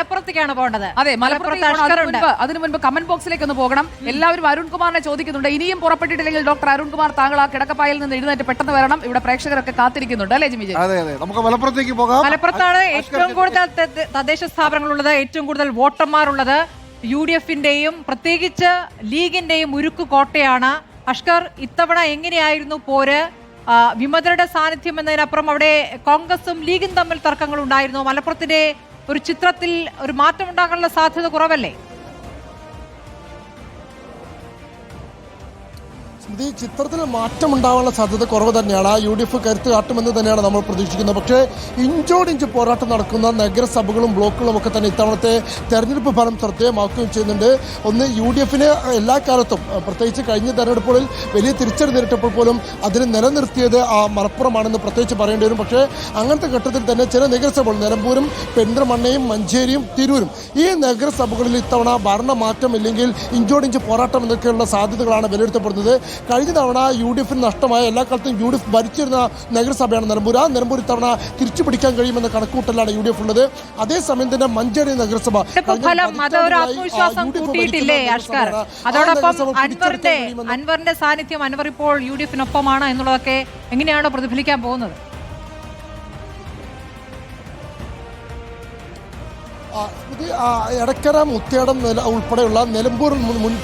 മലപ്പുറത്തേക്കാണ് പോകേണ്ടത്. അതെ മലപ്പുറത്ത് അഷ്കർ ഉണ്ട് അതിനു മുൻപ് കമന്റ് ബോക്സിലേക്ക് ഒന്ന് പോകണം. എല്ലാവരും അരുൺ കുമാറിനെ ചോദിക്കുന്നുണ്ട്. ഇനിയും പുറപ്പെട്ടിട്ടില്ലെങ്കിൽ ഡോക്ടർ അരുൺ കുമാർ താങ്കൾ ആ കിടക്കപ്പായിൽ നിന്ന് എഴുന്നേറ്റ് പെട്ടെന്ന് വരണം. ഇവിടെ പ്രേക്ഷകരൊക്കെ കാത്തിരിക്കുന്നുണ്ട്. അല്ലേ ജിമിജി അതെ അതെ. നമുക്ക് മലപ്പുറത്തേക്ക് പോകാം. മലപ്പുറത്താണ് ഏറ്റവും കൂടുതൽ തദ്ദേശ സ്ഥാപനങ്ങളുള്ളത് ഏറ്റവും കൂടുതൽ വോട്ടർമാരുള്ളത്. യു ഡി എഫിന്റെയും പ്രത്യേകിച്ച് ലീഗിന്റെയും ഉരുക്കു കോട്ടയാണ്. അഷ്കർ ഇത്തവണ എങ്ങനെയായിരുന്നു പോര്? വിമതരുടെ സാന്നിധ്യം എന്നതിനപ്പുറം അവിടെ കോൺഗ്രസും ലീഗും തമ്മിൽ തർക്കങ്ങൾ ഉണ്ടായിരുന്നു മലപ്പുറത്തിന്റെ ഒരു ചിത്രത്തിൽ ഒരു മാറ്റം ഉണ്ടാകാനുള്ള സാധ്യത കുറവല്ലേ? സ്മൃതി ചിത്രത്തിൽ മാറ്റം ഉണ്ടാവാനുള്ള സാധ്യത കുറവ് തന്നെയാണ്. ആ യു ഡി എഫ് കരുത്ത് കാട്ടുമെന്ന് തന്നെയാണ് നമ്മൾ പ്രതീക്ഷിക്കുന്നത്. പക്ഷേ ഇഞ്ചോടിഞ്ച് പോരാട്ടം നടക്കുന്ന നഗരസഭകളും ബ്ലോക്കുകളും ഒക്കെ തന്നെ ഇത്തവണത്തെ തെരഞ്ഞെടുപ്പ് ഫലം ശ്രദ്ധേയമാക്കുകയും ചെയ്യുന്നുണ്ട്. ഒന്ന് യു ഡി എഫിന് എല്ലാ കാലത്തും പ്രത്യേകിച്ച് കഴിഞ്ഞ തെരഞ്ഞെടുപ്പുകളിൽ വലിയ തിരിച്ചടി നേരിട്ടപ്പോൾ പോലും അതിനെ നിലനിർത്തിയത് ആ മലപ്പുറമാണെന്ന് പ്രത്യേകിച്ച് പറയേണ്ടി വരും. പക്ഷേ അങ്ങനത്തെ ഘട്ടത്തിൽ തന്നെ ചില നഗരസഭകൾ നിലമ്പൂരും പെരിന്തൽമണ്ണയും മഞ്ചേരിയും തിരൂരും ഈ നഗരസഭകളിൽ ഇത്തവണ ഭരണമാറ്റം ഇല്ലെങ്കിൽ ഇഞ്ചോടിഞ്ച് പോരാട്ടം എന്നൊക്കെയുള്ള സാധ്യതകളാണ് വിലയിരുത്തപ്പെടുന്നത്. കഴിഞ്ഞ തവണ യു ഡി എഫിന് നഷ്ടമായ എല്ലാ കാലത്തും യു ഡി എഫ് ഭരിച്ചിരുന്ന നഗരസഭയാണ് നിലമ്പൂർ. ആ നിലമ്പൂർ ഇത്തവണ തിരിച്ചു പിടിക്കാൻ കഴിയുമെന്ന കണക്കൂട്ടലാണ് യു ഡി എഫ് ഉള്ളത്. അതേസമയം തന്നെ മഞ്ചേരി നഗരസഭ അതോടൊപ്പം അൻവറിന്റെ സാന്നിധ്യം അൻവർ ഇപ്പോൾ യു ഡി എഫിനൊപ്പമാണ് എന്നുള്ളതൊക്കെ എങ്ങനെയാണോ പ്രതിഫലിക്കാൻ പോകുന്നത്? എടക്കര മുത്തേടം ഉൾപ്പെടെയുള്ള നിലമ്പൂർ മുൻ-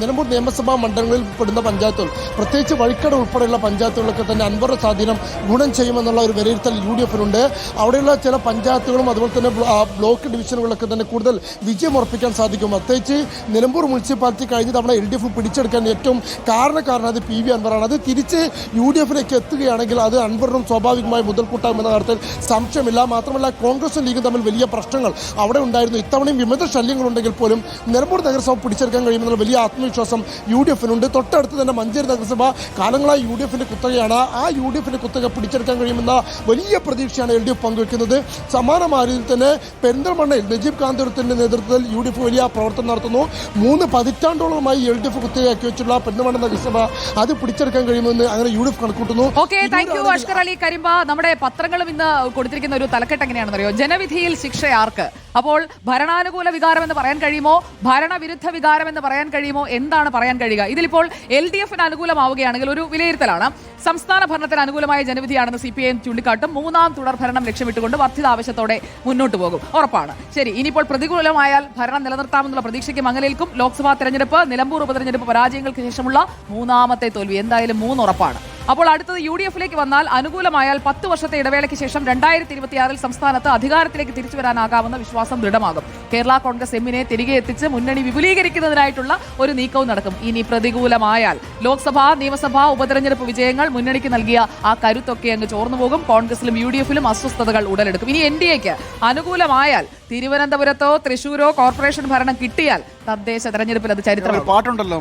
നിലമ്പൂർ നിയമസഭാ മണ്ഡലങ്ങളിൽ പെടുന്ന പഞ്ചായത്തുകൾ. പ്രത്യേകിച്ച് വഴിക്കട ഉൾപ്പെടെയുള്ള പഞ്ചായത്തുകളൊക്കെ തന്നെ അൻവറുടെ സ്വാധീനം ഗുണം ചെയ്യുമെന്നുള്ള ഒരു വിലയിരുത്തൽ യു ഡി എഫിനുണ്ട് അവിടെയുള്ള ചില പഞ്ചായത്തുകളും അതുപോലെ തന്നെ ബ്ലോക്ക് ഡിവിഷനുകളൊക്കെ തന്നെ കൂടുതൽ വിജയം ഉറപ്പിക്കാൻ സാധിക്കും. പ്രത്യേകിച്ച് നിലമ്പൂർ മുനിസിപ്പാലിറ്റി കഴിഞ്ഞ തവണ എൽ ഡി എഫ് പിടിച്ചെടുക്കാൻ ഏറ്റവും കാരണക്കാരൻ അത് പി വി അൻവറാണ്. അത് തിരിച്ച് യു ഡി എഫിലേക്ക് എത്തുകയാണെങ്കിൽ അത് അൻവറിനും സ്വാഭാവികമായി മുതൽക്കൂട്ടാകുമെന്ന കാര്യത്തിൽ സംശയമില്ല. മാത്രമല്ല കോൺഗ്രസും ലീഗും തമ്മിൽ വലിയ പ്രശ്നങ്ങൾ അവിടെ ഉണ്ടായിരുന്നു. ഇത്തവണയും വിമത ശല്യങ്ങളുണ്ടെങ്കിൽ പോലും നിലമ്പൂർ നഗരസഭ പിടിച്ചെടുക്കാൻ കഴിയുമെന്നുള്ള വലിയ ആത്മവിശ്വാസം യു ഡി എഫിനുണ്ട് തൊട്ടടുത്ത് തന്നെ മഞ്ചേരി നഗരസഭ കാലങ്ങളായി യു ഡി എഫിന്റെ കുത്തകയാണ്. ആ യു ഡി എഫിന്റെ കുത്തക പിടിച്ചെടുക്കാൻ കഴിയുമെന്ന വലിയ പ്രതീക്ഷയാണ് എൽ ഡി എഫ് പങ്കുവെക്കുന്നത്. സമാനമായ രീതിയിൽ തന്നെ പെരിന്തൽമണ്ണയിൽ നജീബ് കാന്തപുരത്തിന്റെ നേതൃത്വത്തിൽ യു ഡി എഫ് വലിയ പ്രവർത്തനം നടത്തുന്നു. മൂന്ന് പതിറ്റാണ്ടോളമായി എൽ ഡി എഫ് കുത്തകയാക്കി വെച്ചുള്ള പെരിന്തൽമണ്ണ നഗരസഭ അത് പിടിച്ചെടുക്കാൻ കഴിയുമെന്ന് അങ്ങനെ U D F കണക്കൂട്ടുന്നു okay thank you Ashkar Ali Karimba. നമ്മുടെ പത്രങ്ങളും ഇന്ന് കൊടുത്തിരിക്കുന്ന ഒരു തലക്കെട്ട് എങ്ങനെയാണെന്നറിയോ? ജനവിധിയിൽ ശിക്ഷ ആർക്ക് അപ്പോൾ ഭരണാനുകൂല വികാരം എന്ന് പറയാൻ കഴിയുമോ? ഭരണവിരുദ്ധ വികാരം എന്ന് പറയാൻ കഴിയുമോ? എന്താണ് പറയാൻ കഴിയുക? ഇതിലിപ്പോൾ എൽ ഡി എഫിന് അനുകൂലമാവുകയാണെങ്കിൽ ഒരു വിലയിരുത്തലാണ്. സംസ്ഥാന ഭരണത്തിന് അനുകൂലമായ ജനവിധിയാണെന്ന് സി പി ഐ ചൂണ്ടിക്കാട്ടും മൂന്നാം തുടർ ഭരണം ലക്ഷ്യമിട്ടുകൊണ്ട് വർദ്ധിത ആവശ്യത്തോടെ മുന്നോട്ട് പോകും. ഉറപ്പാണ്. ശരി ഇനിയിപ്പോൾ പ്രതികൂലമായാൽ ഭരണം നിലനിർത്താമെന്നുള്ള പ്രതീക്ഷയ്ക്ക് മങ്ങലേൽക്കും. ലോക്സഭാ തെരഞ്ഞെടുപ്പ് നിലമ്പൂർ ഉപതെരഞ്ഞെടുപ്പ് പരാജയങ്ങൾക്ക് ശേഷമുള്ള മൂന്നാമത്തെ തോൽവി. എന്തായാലും മൂന്ന് ഉറപ്പാണ്. അപ്പോൾ അടുത്തത് യു ഡി എഫിലേക്ക് വന്നാൽ അനുകൂലമായാൽ പത്ത് വർഷത്തെ ഇടവേളയ്ക്ക് ശേഷം രണ്ടായിരത്തി ഇരുപത്തിയാറിൽ സംസ്ഥാനത്ത് അധികാരത്തിലേക്ക് തിരിച്ചു വരാനാകാമെന്ന വിശ്വാസം ദൃഢമാകും. കേരള കോൺഗ്രസ് എമ്മിനെ തിരികെ എത്തിച്ച് മുന്നണി വിപുലീകരിക്കുന്നതിനായിട്ടുള്ള ഒരു നീക്കവും നടക്കും. ഇനി പ്രതികൂലമായാൽ ലോക്സഭാ നിയമസഭാ ഉപതെരഞ്ഞെടുപ്പ് വിജയങ്ങൾ മുന്നണിക്ക് നൽകിയ ആ കരുത്തൊക്കെ അങ്ങ് ചോർന്നു പോകും. കോൺഗ്രസിലും യു ഡി എഫിലും അസ്വസ്ഥതകൾ ഉടലെടുക്കും. ഇനി എൻ ഡി എക്ക് അനുകൂലമായാൽ തിരുവനന്തപുരത്തോ തൃശൂരോ കോർപ്പറേഷൻ ഭരണം കിട്ടിയാൽ തദ്ദേശ തെരഞ്ഞെടുപ്പിൽ അത് ചരിത്രം പാട്ടുണ്ടല്ലോ.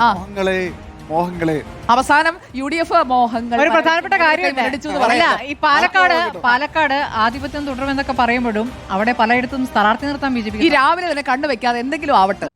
മോഹങ്ങളെ. അവസാനം യു ഡി എഫ് മോഹങ്ങൾ ഒരു പ്രധാനപ്പെട്ട കാര്യം അല്ല ഈ പാലക്കാട് പാലക്കാട് ആധിപത്യം തുടരുമെന്നൊക്കെ പറയുമ്പോഴും അവിടെ പലയിടത്തും സ്ഥാനാർത്ഥി നിർത്താൻ ബി ജെ പി രാവിലെ തന്നെ കണ്ണു വെക്കാതെ എന്തെങ്കിലും ആവട്ടെ.